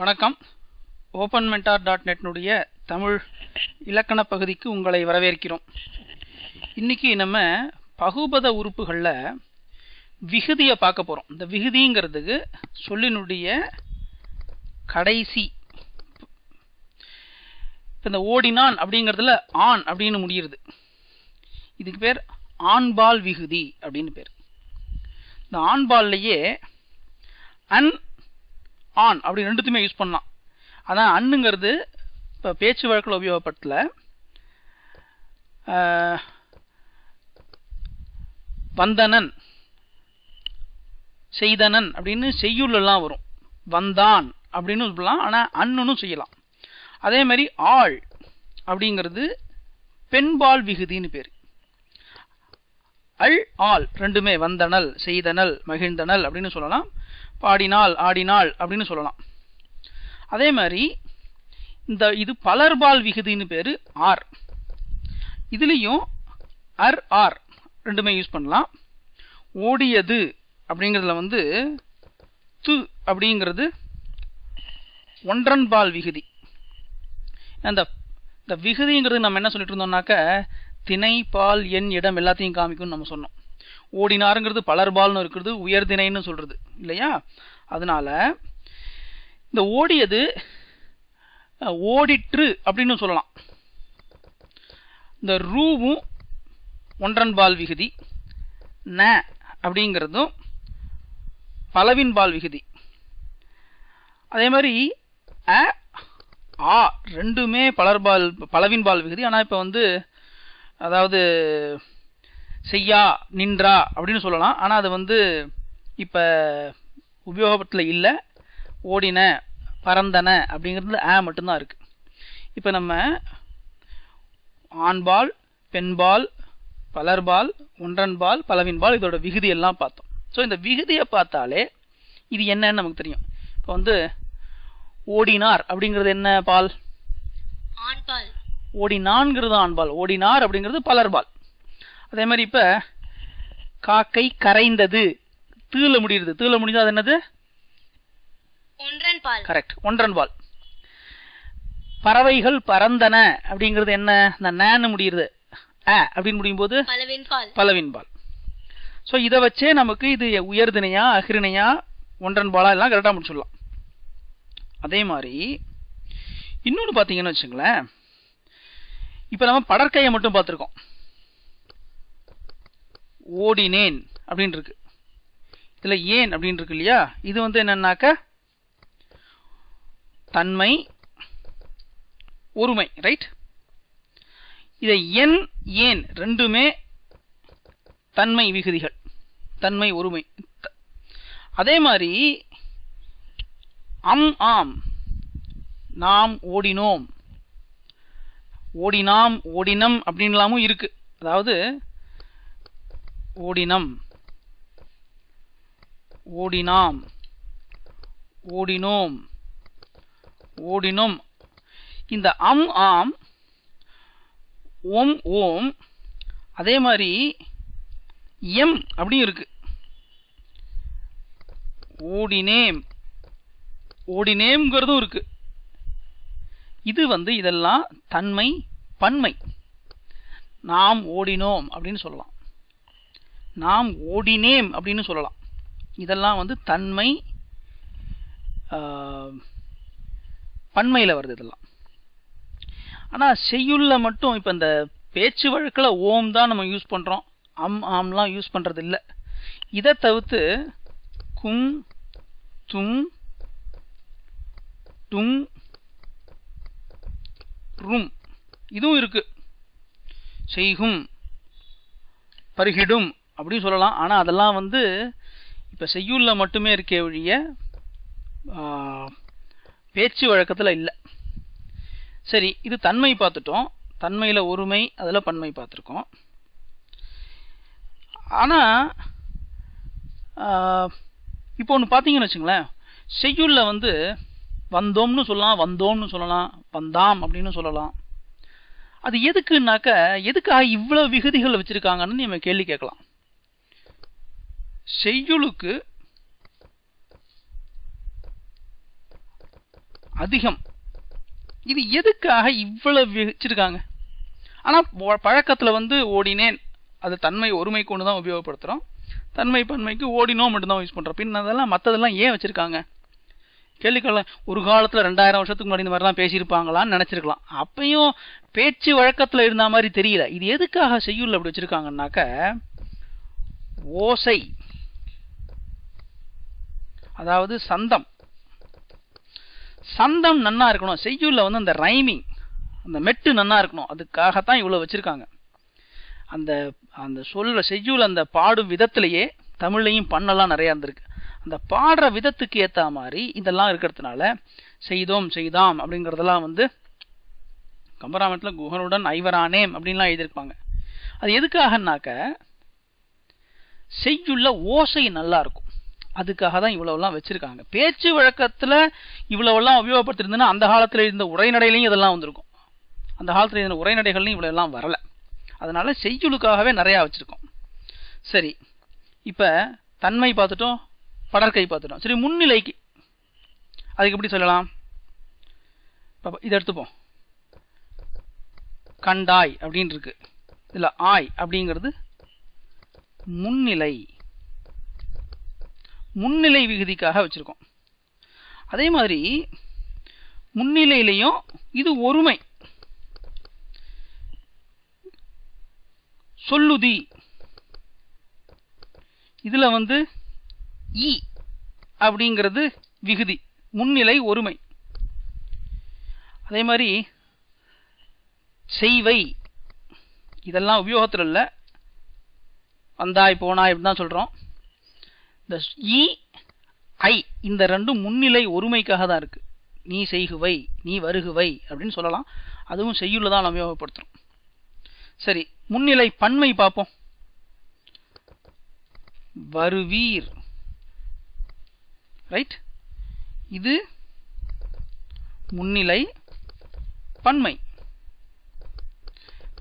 வணக்கம். Open mentor dot நெட்னுடைய தமிழ் இலக்கண பகுதிக்கு உங்களை வரவேற்கிறோம். இன்னைக்கு நம்ம பகுபத உறுப்புகளில் விகுதியை பார்க்க போகிறோம் இந்த விகுதிங்கிறதுக்கு சொல்லினுடைய கடைசி இப்போ இந்த ஓடினான் அப்படிங்கிறதுல ஆண் அப்படின்னு முடியுது இதுக்கு பேர் ஆண்பால் விகுதி அப்படின்னு பேர். இந்த ஆண்பால்லையே அன் ஆன் அப்படி ரெண்டுத்துமே யூஸ் பண்ணலாம். அதான் அன்னுங்கிறது இப்போ பேச்சு வழக்கில் உபயோகப்படுத்தல. வந்தனன் செய்தனன் அப்படின்னு செய்யுள்ளெல்லாம் வரும். வந்தான் அப்படின்னு சொல்லலாம். ஆனால் அண்ணனும் செய்யலாம். அதே மாதிரி ஆள் அப்படிங்கிறது பெண்பால் விகுதின்னு பேர். அல் ஆள் ரெண்டுமே வந்தனல் செய்தனல் மகிழ்ந்தனல் அப்படின்னு சொல்லலாம். பாடினால் ஆடினாள் அப்படின்னு சொல்லலாம். அதே மாதிரி இந்த இது பலர்பால் விகுதின்னு பேரு ஆர். இதுலேயும் அர் ஆர் ரெண்டுமே யூஸ் பண்ணலாம். ஓடியது அப்படிங்கிறதுல வந்து து அப்படிங்கிறது ஒன்றன்பால் விகுதி. அந்த இந்த விகுதிங்கிறது நம்ம என்ன சொல்லிட்டு இருந்தோம்னாக்க திணை பால் எண் இடம் எல்லாத்தையும் காமிக்கும்னு நம்ம சொன்னோம். ஓடினாருங்கிறது பலர்பால்னு இருக்கிறது உயர்திணைன்னு சொல்கிறது இல்லையா? அதனால இந்த ஓடியது ஓடிற்று அப்படின்னு சொல்லலாம். இந்த ரூவும் ஒன்றன்பால் விகுதி ந அப்படிங்கிறதும் பலவின்பால் விகுதி. அதே மாதிரி அ ஆ ரெண்டுமே பலர்பால் பலவின்பால் விகுதி. ஆனால் இப்போ வந்து அதாவது செய்யா நின்றா அப்படின்னு சொல்லலாம். ஆனால் அது வந்து இப்போ உபயோகத்தில் இல்லை. ஓடின பறந்தன அப்படிங்கிறது ஆ மட்டும்தான் இருக்குது இப்போ நம்ம ஆண்பால் பெண்பால் பலர்பால் ஒன்றன்பால் பலவின்பால் இதோட விகுதி எல்லாம் பார்த்தோம். ஸோ இந்த விகுதியை பார்த்தாலே இது என்னன்னு நமக்கு தெரியும். இப்போ வந்து ஓடினார் அப்படிங்கிறது என்ன பால்? ஆண்பால் ஓடினான்ங்கிறது ஆண்பால் ஓடினார் அப்படிங்கிறது பலர்பால். அதே மாதிரி இப்ப காக்கை கரைந்தது தீல முடியுது. தீல முடிஞ்சா அது என்னது? ஒன்றன் பால் கரெக்ட் ஒன்றன்பால். பறவைகள் பறந்தன அப்படிங்கிறது என்ன? இந்த நேன்னு முடியுது. அ அப்படின்னு முடியும் போது பலவின் பால் பலவின்பால். ஸோ இதை வச்சே நமக்கு இது உயர்திணையா அகிரிணையா ஒன்றன்பாலா எல்லாம் கரெக்டாக முடிச்சிடலாம். அதே மாதிரி இன்னொன்று பார்த்தீங்கன்னு வச்சுங்களேன். இப்போ நம்ம படற்கையை மட்டும் பார்த்துருக்கோம். ஓடினேன் அப்படின்னு இருக்கு இதுல ஏன் அப்படின்னு இருக்கு இல்லையா? இது வந்து என்னன்னாக்க தன்மை ஒருமை ரைட் இதை என் ஏன் ரெண்டுமே தன்மை விகுதிகள். தன்மை ஒருமை. அதே மாதிரி அம் ஆம். நாம் ஓடினோம். ஓடினாம் ஓடினம் அப்படின்லாமும் இருக்கு. அதாவது ஓடினம். ஓடினாம். ஓடினோம். ஓடினோம். இந்த அம் ஆம் ஓம் ஓம் அதே மாதிரி எம் அப்படியும் இருக்கு. ஓடினேம். ஓடினேம்ங்கிறதும் இருக்கு. இது வந்து இதெல்லாம் தன்மை பன்மை. நாம் ஓடினோம் அப்படின்னு சொல்லலாம். நாம் ஓடினேம் அப்படின்னு சொல்லலாம். இதெல்லாம் வந்து தன்மை பன்மையில் வருது இதெல்லாம். ஆனால் செய்யுள்ள மட்டும் இப்போ இந்த பேச்சு வழக்கில் ஓம் தான் நம்ம யூஸ் பண்ணுறோம் அம் ஆம்லாம் யூஸ் பண்ணுறது இல்லை இதை தவிர்த்து குங் துங் துங் ரும். இதுவும் இருக்குது செய்கும் பருகிடும் அப்படின்னு சொல்லலாம். ஆனா அதெல்லாம் வந்து இப்ப செய்யுள்ள மட்டுமே இருக்கே ஒழிய பேச்சு வழக்கத்துல இல்ல. சரி இது தன்மை பார்த்துட்டோம். தன்மையில ஒருமை அதுல பன்மை பார்த்துருக்கோம். ஆனா இப்போ ஒன்று பார்த்தீங்கன்னு வச்சுங்களேன். செய்யுள்ள வந்து வந்தோம்னு சொல்லலாம் வந்தோம்னு சொல்லலாம் வந்தாம் அப்படின்னு சொல்லலாம். அது எதுக்குனாக்க எதுக்காக இவ்வளோ விகுதிகள் வச்சுருக்காங்கன்னு நம்ம கேள்வி கேட்கலாம். செய்யுளுக்கு அதிகம். இது எதுக்காக இவ்வளவு வச்சிருக்காங்க? ஆனால் பழக்கத்தில் வந்து ஓடினேன். அது தன்மை ஒருமை கொண்டு தான் உபயோகப்படுத்துகிறோம் தன்மை பன்மைக்கு ஓடினோம் மட்டும்தான் யூஸ் பண்ணுறோம் பின் அதெல்லாம் மற்றதெல்லாம் ஏன் வச்சிருக்காங்க? கேள்விக்கலாம் ஒரு காலத்துல ரெண்டாயிரம் வருஷத்துக்கு முன்னாடி இந்த மாதிரிலாம் பேசியிருப்பாங்களான்னு நினைச்சிருக்கலாம். அப்பயும் பேச்சு வழக்கத்துல இருந்த மாதிரி தெரியல. இது எதுக்காக செய்யுள் அப்படி வச்சிருக்காங்கன்னாக்க ஓசை. அதாவது சந்தம். சந்தம் நன்னா இருக்கணும். செய்யுள்ள வந்து அந்த ரைமிங் அந்த மெட்டு நன்னா இருக்கணும். அதுக்காகத்தான் இவ்வளவு வச்சிருக்காங்க. அந்த அந்த சொல்ல செய்யுள் அந்த பாடும் விதத்திலேயே தமிழ்லையும் பண்ணலாம் நிறைய இருந்திருக்கு. அந்த பாடுற விதத்துக்கு ஏற்ற மாதிரி இதெல்லாம் இருக்கிறதுனால செய்தோம் செய்தாம் அப்படிங்கிறதெல்லாம் வந்து கம்பராமத்தில் குகனுடன் ஐவரானேம் அப்படின்லாம் எழுதியிருப்பாங்க. அது எதுக்காகனாக்க செய்யுள்ள ஓசை நல்லா இருக்கும். அதுக்காக தான் இவ்வளவுலாம் வச்சிருக்காங்க. பேச்சு வழக்கத்தில் இவ்வளவெல்லாம் உபயோகப்படுத்திருந்ததுன்னா அந்த காலத்தில் இருந்த உரைநடையிலையும் இதெல்லாம் வந்திருக்கும். அந்த காலத்தில் இருந்த உரைநடைகள்லையும் இவ்வளவு எல்லாம் வரல. அதனால செய்யுளுக்காகவே நிறையா வச்சுருக்கோம். சரி இப்போ தன்மை பார்த்துட்டோம். படற்கை பார்த்துட்டோம். சரி முன்னிலைக்கு. அதுக்கு எப்படி சொல்லலாம்? இப்ப இதை எடுத்துப்போம். கண்டாய் அப்படின்னு இருக்கு இதில் ஆய் அப்படிங்கிறது முன்னிலை. முன்னிலை விகுதிக்காக வச்சுருக்கோம். அதே மாதிரி முன்னிலையிலையும் இது ஒருமை. சொல்லுதி. இதில் வந்து இ அப்படிங்கிறது விகுதி முன்னிலை ஒருமை. அதே மாதிரி செய்வை இதெல்லாம் உபயோகத்தில் இல்லை. வந்தாய் போனாய் இப்படி தான் சொல்றோம். இந்த இ ஐ இந்த ரெண்டும் முன்னிலை ஒருமைக்காக தான் இருக்கு. நீ செய்குவை நீ வருகுவை அப்படின்னு சொல்லலாம். அதுவும் செய்யுள்ள தான் நம்ம உபயோகப்படுத்துகிறோம் சரி முன்னிலை பன்மை பார்ப்போம். வருவீர். ரைட் இது முன்னிலை பன்மை.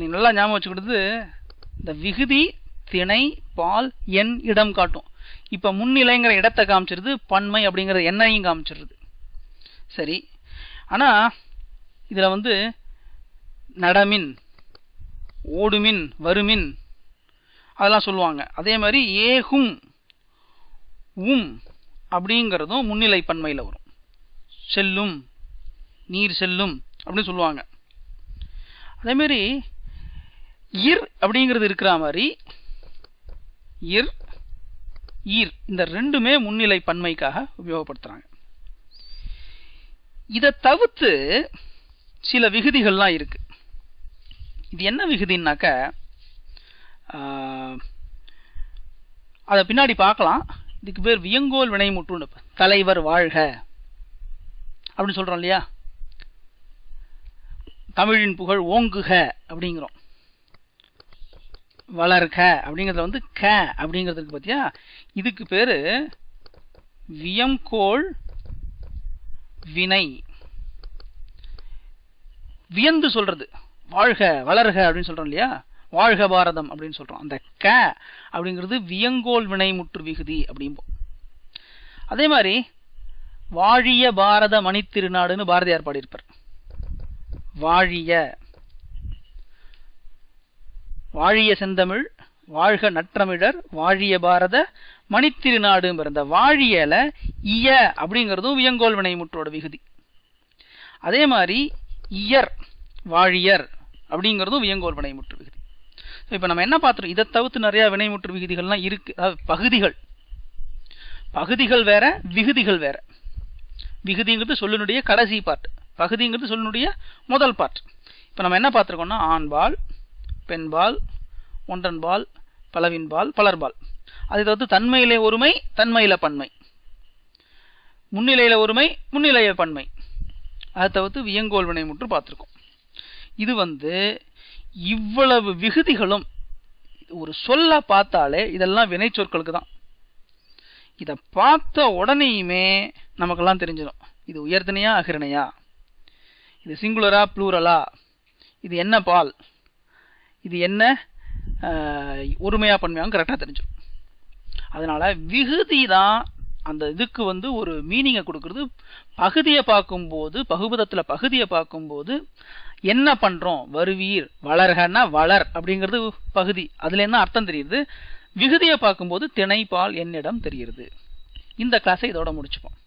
நீ நல்லா ஞாபகம் வச்சுக்கிட்டது இந்த விகுதி திணை பால் எண் இடம் காட்டும். இப்போ முன்னிலைங்கிற இடத்தை காமிச்சிருது பன்மை அப்படிங்கிற எண்ணையும் காமிச்சிருது. சரி. ஆனால் இதில் வந்து நடமின் ஓடுமின் வருமின் அதெல்லாம் சொல்லுவாங்க. அதே மாதிரி ஏகும் உம் அப்படிங்கிறதும் முன்னிலை பன்மையில் வரும். செல்லும் நீர் செல்லும் அப்படின்னு சொல்லுவாங்க. அதே மாதிரி இர் அப்படிங்கிறது இருக்கிற மாதிரி இர் ஈர் இந்த ரெண்டுமே முன்னிலை பன்மைக்காக உபயோகப்படுத்துறாங்க. இதை தவிர்த்து சில விகுதிகள்லாம் இருக்கு. இது என்ன விகுதின்னாக்க அதை பின்னாடி பார்க்கலாம். இதுக்கு பேர் வியங்கோல் வினைமுற்று தலைவர் வாழ்க. அப்படின்னு சொல்றோம் இல்லையா? தமிழின் புகழ் ஓங்குக அப்படிங்கிறோம். வளர்க அப்படிங்கிறதுல வந்து க அப்படிங்கிறதுக்கு பார்த்தியா இதுக்கு பேரு வியங்கோள் வினை. வியந்து சொல்றது. வாழ்க வளர்க அப்படின்னு சொல்றோம் இல்லையா? வாழ்க பாரதம் அப்படின்னு சொல்றோம். அந்த க அப்படிங்கிறது வியங்கோல் வினை முற்று விகுதி அப்படிம்போம். அதே மாதிரி வாழிய பாரத மணித்திருநாடுன்னு பாரதியார் பாடியிருப்பார். வாழிய. வாழிய செந்தமிழ் வாழ்க நற்றமிழர் வாழிய பாரத மணித்திருநாடுங்கிற பிறந்த வாழியல இய அப்படிங்கிறதும் வியங்கோல் வினைமுற்றோட விகுதி. அதே மாதிரி இயர் வாழியர் அப்படிங்கிறதும் வியங்கோல் வினைமுற்று விகுதி. இப்போ நம்ம என்ன பார்த்துருக்கோம் இதை தவிர்த்து நிறைய வினைமுற்று விகுதிகள்லாம் இருக்குது அதாவது பகுதிகள். பகுதிகள் வேற விகுதிகள் வேற. விகுதிங்கிறது சொல்லினுடைய கடைசி பார்ட் பகுதிங்கிறது சொல்லினுடைய முதல் பார்ட் இப்போ நம்ம என்ன பார்த்துருக்கோம்னா ஆண்பால் பெண்பால் ஒன்றன்பால் பலவின்பால் பலர்பால். அதை தவிர்த்து தன்மையிலே ஒருமை தன்மையில பன்மை. முன்னிலையில ஒருமை முன்னிலைய பன்மை. அதை தவிர்த்து வியங்கோல் வினை முற்று பார்த்துருக்கோம் இது வந்து இவ்வளவு விகுதிகளும் ஒரு சொல்ல பார்த்தாலே இதெல்லாம் வினை சொற்களுக்கு தான் இதை பார்த்த உடனேயுமே நமக்கெல்லாம் தெரிஞ்சிடும். இது உயர்தனையா அகிரணையா? இது சிங்குலரா ப்ளூரலா? இது என்ன பால்? இது என்ன ஆஹ், ஒருமையா கரெக்டாக தெரிஞ்சிடும். அதனால் விகுதி தான் அந்த இதுக்கு வந்து ஒரு மீனிங்கை கொடுக்கறது. பகுதியை பார்க்கும்போது பகுபதத்தில் பகுதியை பார்க்கும்போது என்ன பண்ணுறோம் வருவீர் வளர்கன்னா வளர் அப்படிங்கிறது பகுதி. அதில் என்ன அர்த்தம் தெரியுது? விகுதியை பார்க்கும்போது திணைப்பால் என்னிடம் தெரிகிறது. இந்த கிளாஸை இதோட முடிச்சுப்போம்.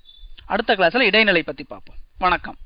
அடுத்த கிளாஸில் இடைநிலை பற்றி பார்ப்போம். வணக்கம்.